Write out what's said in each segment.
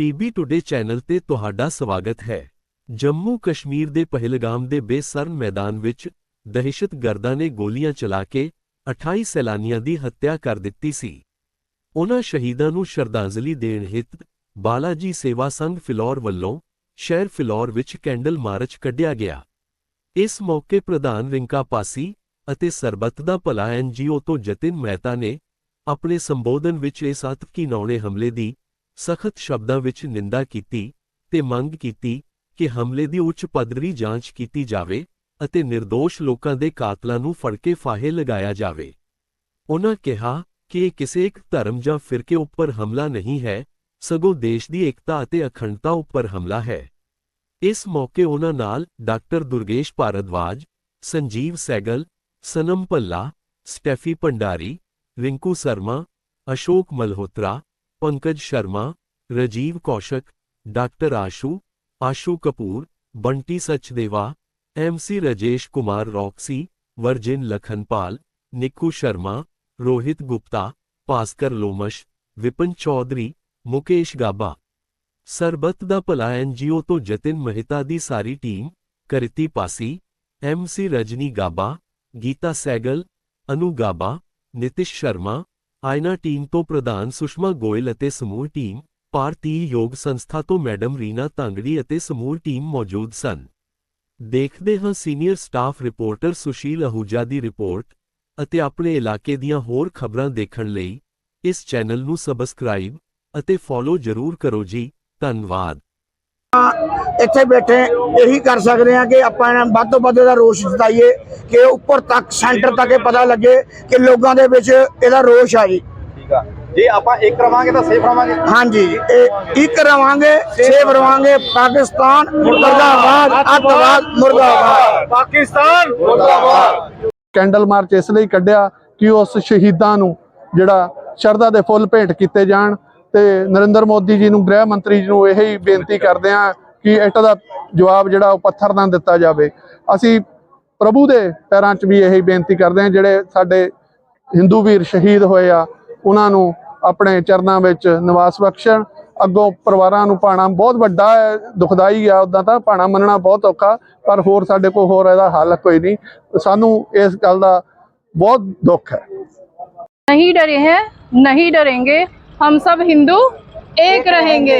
PB today channel ਤੇ ਤੁਹਾਡਾ ਸਵਾਗਤ ਹੈ ਜੰਮੂ ਕਸ਼ਮੀਰ ਦੇ ਪਹਿਲਗਾਮ ਦੇ ਬੇਸਰਨ ਮੈਦਾਨ ਵਿੱਚ ਦਹਿਸ਼ਤਗਰਦਾਂ ਨੇ ਗੋਲੀਆਂ ਚਲਾ ਕੇ 28 ਸੈਲਾਨੀਆਂ ਦੀ ਹੱਤਿਆ ਕਰ ਦਿੱਤੀ ਸੀ ਉਹਨਾਂ ਸ਼ਹੀਦਾਂ ਨੂੰ ਸ਼ਰਧਾਂਜਲੀ ਦੇਣ ਹਿੱਤ ਬਾਲਾਜੀ ਸੇਵਾ ਸੰਘ ਫਿਲੌਰ ਵੱਲੋਂ ਸ਼ਹਿਰ ਫਿਲੌਰ ਵਿੱਚ ਕੈਂਡਲ ਮਾਰਚ ਕੱਢਿਆ ਗਿਆ ਇਸ ਮੌਕੇ ਪ੍ਰਧਾਨ ਰਿੰਕਾ ਪਾਸੀ ਅਤੇ ਸਰਬੱਤ ਦਾ ਭਲਾ ਐਨਜੀਓ ਤੋਂ ਜਤਿਨ ਮਹਿਤਾ ਨੇ ਆਪਣੇ ਸੰਬੋਧਨ ਵਿੱਚ ਇਸ ਆਤਕੀ ਨੌਣੇ ਹਮਲੇ ਦੀ ਸਖਤ ਸ਼ਬਦਾਂ ਵਿੱਚ ਨਿੰਦਾ ਕੀਤੀ ਤੇ ਮੰਗ ਕੀਤੀ ਕਿ ਹਮਲੇ ਦੀ ਉੱਚ ਪੱਧਰੀ ਜਾਂਚ ਕੀਤੀ ਜਾਵੇ ਅਤੇ નિર્ਦੋਸ਼ ਲੋਕਾਂ ਦੇ ਕਾਤਲਾਂ ਨੂੰ ਫੜ ਕੇ ਫਾਹੇ ਲਗਾਇਆ ਜਾਵੇ ਉਹਨਾਂ ਕਿਹਾ ਕਿ ਇਹ ਕਿਸੇ ਇੱਕ ਧਰਮ ਜਾਂ ਫਿਰਕੇ ਉੱਪਰ ਹਮਲਾ ਨਹੀਂ ਹੈ ਸਗੋਂ ਦੇਸ਼ ਦੀ ਇਕਤਾ ਅਤੇ ਅਖੰਡਤਾ ਉੱਪਰ ਹਮਲਾ ਹੈ ਇਸ ਮੌਕੇ ਉਹਨਾਂ ਨਾਲ doctor Durgesh Bhardwaj Sanjeev Saigal Sanam Palla Steffi Pandari Rinku Sharma Ashok Malhotra Pankaj Sharma Rajeev Kaushik doctor Ashu Ashu Kapoor Bunty Sachdeva MC Rajesh Kumar Roxy वर्जिन लखनपाल निकू शर्मा रोहित गुप्ता भास्कर लोमश विपिन चौधरी मुकेश गाबा सरबत का भला एनजीओ तो जतिन मेहता की सारी टीम करिति पासी एमसी रजनी गाबा गीता सैगल अनु गाबा नितिश शर्मा ਆਇਨਾ ਟੀਮ ਤੋਂ ਪ੍ਰਧਾਨ ਸੁਸ਼ਮਾ ਗੋਇਲ ਅਤੇ ਸਮੂਹ ਟੀਮ ਭਾਰਤੀ ਯੋਗ ਸੰਸਥਾ ਤੋਂ ਮੈਡਮ ਰੀਨਾ ਤਾਂਗੜੀ ਅਤੇ ਸਮੂਹ ਟੀਮ ਮੌਜੂਦ ਸਨ ਦੇਖਦੇ ਹਾਂ senior staff reporter Sushil Ahuja ਦੀ ਰਿਪੋਰਟ ਅਤੇ ਆਪਣੇ ਇਲਾਕੇ ਦੀਆਂ ਹੋਰ ਖਬਰਾਂ ਦੇਖਣ ਲਈ ਇਸ ਚੈਨਲ ਨੂੰ ਸਬਸਕ੍ਰਾਈਬ ਅਤੇ ਫੋਲੋ ਜ਼ਰੂਰ ਕਰੋ ਜੀ ਧੰਨਵਾਦ ਇੱਥੇ ਬੈਠੇ ਇਹੀ ਕਰ ਸਕਦੇ ਆ ਕਿ ਆਪਾਂ ਇਹਨਾਂ ਵੱਧ ਤੋਂ ਵੱਧ ਦਾ ਰੋਸ਼ ਜਤਾਈਏ ਕਿ ਉੱਪਰ ਤੱਕ ਸੈਂਟਰ ਤੱਕ ਇਹ ਪਤਾ ਲੱਗੇ ਕਿ ਲੋਕਾਂ ਦੇ ਵਿੱਚ ਇਹਦਾ ਰੋਸ਼ ਆ ਜੀ ਠੀਕ ਆ ਜੇ ਆਪਾਂ ਇੱਕ ਰਵਾਂਗੇ ਤਾਂ ਸੇਫ ਰਵਾਂਗੇ ਹਾਂਜੀ ਇਹ ਇੱਕ ਰਵਾਂਗੇ ਸੇਫ ਰਵਾਂਗੇ ਪਾਕਿਸਤਾਨ ਮੁਰਦਾਬਾਦ ਅੱਤਵਾਦ ਮੁਰਦਾਬਾਦ ਪਾਕਿਸਤਾਨ ਮੁਰਦਾਬਾਦ ਕੈਂਡਲ ਮਾਰਚ ਇਸ ਲਈ ਕੱਢਿਆ ਕਿ ਉਸ ਸ਼ਹੀਦਾਂ ਨੂੰ ਜਿਹੜਾ ਸ਼ਰਧਾ ਦੇ ਫੁੱਲ ਭੇਟ ਕੀਤੇ ਜਾਣ ਤੇ ਨਰਿੰਦਰ ਮੋਦੀ ਜੀ ਨੂੰ ਗ੍ਰਹਿ ਮੰਤਰੀ ਜੀ ਨੂੰ ਇਹ ਹੀ ਬੇਨਤੀ ਕਰਦੇ ਆ ਕਿ ਇੱਟ ਦਾ ਜਵਾਬ ਜਿਹੜਾ ਉਹ ਪੱਥਰ ਨਾਲ ਦਿੱਤਾ ਜਾਵੇ ਅਸੀਂ ਪ੍ਰਭੂ ਦੇ ਪੈਰਾਂ 'ਚ ਵੀ ਇਹੀ ਬੇਨਤੀ ਕਰਦੇ ਹਾਂ ਜਿਹੜੇ ਸਾਡੇ ਹਿੰਦੂ ਵੀਰ ਸ਼ਹੀਦ ਹੋਏ ਆ ਉਹਨਾਂ ਨੂੰ ਆਪਣੇ ਚਰਨਾਂ ਵਿੱਚ ਨਿਵਾਸ ਬਖਸ਼ਣ ਅੱਗੋਂ ਪਰਿਵਾਰਾਂ ਨੂੰ ਪਾਣਾ ਬਹੁਤ ਵੱਡਾ ਹੈ ਦੁਖਦਾਈ ਆ ਉਦਾਂ ਤਾਂ ਪਾਣਾ ਮੰਨਣਾ ਬਹੁਤ ਔਖਾ ਪਰ ਹੋਰ ਸਾਡੇ ਕੋਲ ਹੋਰ ਇਹਦਾ ਹੱਲ ਕੋਈ ਨਹੀਂ ਸਾਨੂੰ ਇਸ ਗੱਲ ਦਾ ਬਹੁਤ ਦੁੱਖ ਹੈ ਨਹੀਂ ਡਰੇ ਹੈ ਨਹੀਂ ਡਰेंगे ਹਮ ਸਭ ਹਿੰਦੂ एक रहेंगे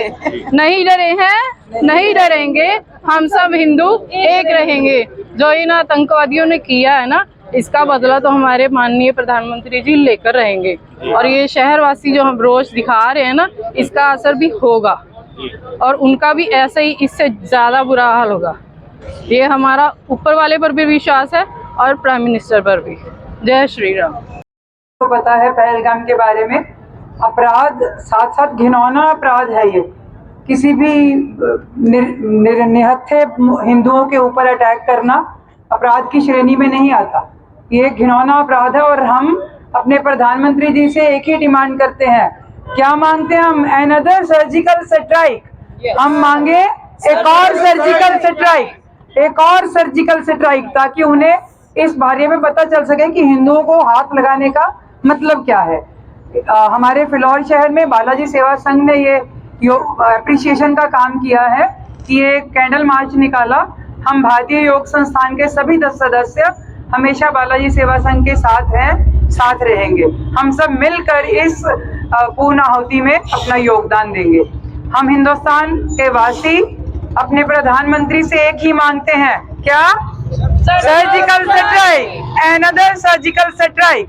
नहीं डरे हैं नहीं डरेंगे हम सब हिंदू एक रहेंगे जो इन आतंकवादियों ने किया है ना इसका बदला तो हमारे माननीय प्रधानमंत्री जी लेकर रहेंगे और ये शहरवासी जो हम रोज दिखा रहे हैं ना इसका असर भी होगा और उनका भी ऐसे ही इससे ज़्यादा बुरा हाल होगा ये हमारा ऊपर वाले पर भी विश्वास है और प्राइम मिनिस्टर पर भी जय श्री राम को तो पता है पहलगाम के बारे में अपराध साथ साथ घिनौना अपराध है ये किसी भी निर, निहत्थे हिंदुओं के ऊपर अटैक करना अपराध की श्रेणी में नहीं आता ये घिनौना अपराध है और हम अपने प्रधानमंत्री जी से एक ही डिमांड करते हैं क्या मांगते हैं हम एनदर सर्जिकल स्ट्राइक हम मांगे एक और सर्जिकल स्ट्राइक एक और सर्जिकल स्ट्राइक ताकि उन्हें इस बारे में पता चल सके कि हिंदुओं को हाथ लगाने का मतलब क्या है आ, हमारे फिलौर शहर में बालाजी सेवा संघ ने ये अप्रिशिएशन का काम किया है कि ये कैंडल मार्च निकाला हम भारतीय योग संस्थान के सभी दस सदस्य हमेशा बालाजी सेवा संघ के साथ हैं साथ रहेंगे हम सब मिलकर इस पूर्ण आहुति में अपना योगदान देंगे हम हिंदुस्तान के वासी अपने प्रधानमंत्री से एक ही मांगते हैं क्या surgical strike another surgical strike